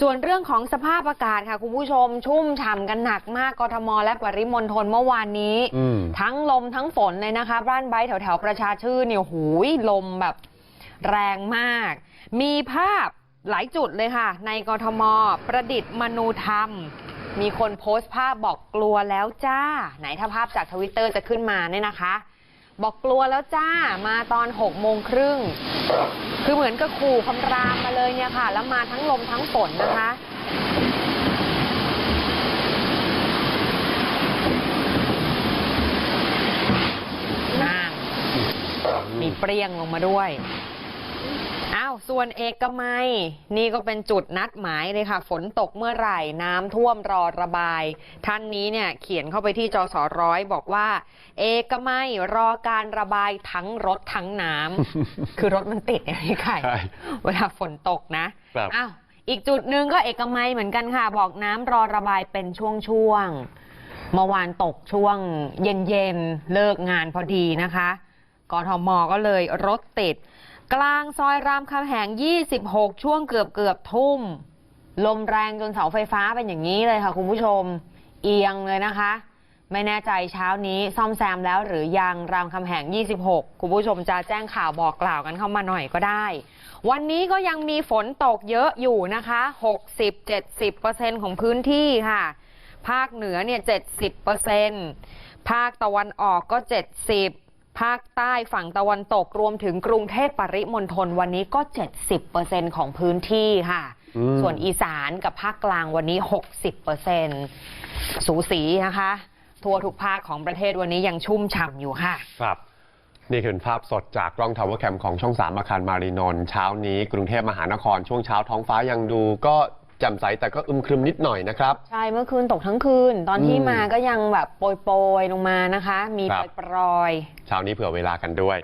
ส่วนเรื่องของสภาพอากาศค่ะคุณผู้ชม ชุ่มฉ่ำกันหนักมากกทมและปริมณฑลเมื่อวานนี้อืมทั้งลมทั้งฝนเลยนะคะ บ้านไบร์ทแถวๆประชาชื่นเนี่ยหูยลมแบบแรงมาก มีภาพหลายจุดเลยค่ะ ในกทม ประดิษฐ์มนูธรรม มีคนโพสต์ภาพบอกกลัวแล้วจ้า ไหนถ้าภาพจากทวิตเตอร์จะขึ้นมาเนี่ยนะคะ บอกกลัวแล้วจ้ามาตอน6โมงครึ่ง คือเหมือนกับขู่คำรามมาเลยเนี่ยค่ะ แล้วมาทั้งลมทั้งฝนนะคะน่านมีเปรี้ยงลงมาด้วยอ้าวส่วนเอกมัย นี่ก็เป็นจุดนัดหมายเลยค่ะ ฝนตกเมื่อไหร่น้ำท่วมรอระบาย ท่านนี้เนี่ยเขียนเข้าไปที่จสร้อยบอกว่า เอกมัยรอการระบายทั้งรถทั้งน้ำ คือรถมันติดเนี่ยพี่ไข่ใช่เวลาฝนตกนะครับอ้าวอีกจุดหนึ่งก็เอกมัยเหมือนกันค่ะ บอกน้ำรอระบายเป็นช่วงๆเมื่อวานตกช่วงเย็นๆเลิกงานพอดีนะคะกทมก็เลยรถติด กลางซอยรามคำแหง 26 ช่วงเกือบเกือบทุ่ม ลมแรงจนเสาไฟฟ้าเป็นอย่างนี้เลยค่ะคุณผู้ชม เอียงเลยนะคะ ไม่แน่ใจเช้านี้ซ่อมแซมแล้วหรือยังรามคำแหง 26 คุณผู้ชมจะแจ้งข่าวบอกกล่าวกันเข้ามาหน่อยก็ได้ วันนี้ก็ยังมีฝนตกเยอะอยู่นะคะ 60-70%ของพื้นที่ค่ะ ภาคเหนือเนี่ย 70%ภาคตะวันออกก็ 70 ภาคใต้ฝั่งตะวันตกรวมถึงกรุงเทพปริมณฑลวันนี้ก็ 70%ของพื้นที่ค่ะอืมส่วนอีสานกับภาคกลางวันนี้ 60%สูสีนะคะ ทั่วทุกภาคของประเทศวันนี้ยังชุ่มฉ่ำอยู่ค่ะ ครับ นี่คือภาพสดจากกล้องทาวเวอร์แคมของช่อง3อาคารมารีนนท์เช้านี้กรุงเทพมหานครช่วงเช้าท้องฟ้ายังดูก็ แจ่มใสแต่ก็อึมครึมนิดหน่อยนะครับ ใช่เมื่อคืนตกทั้งคืน ตอนที่อืมมาก็ยังแบบโปรยๆลงมานะคะ มีครับปรอยๆเช้านี้เผื่อเวลากันด้วย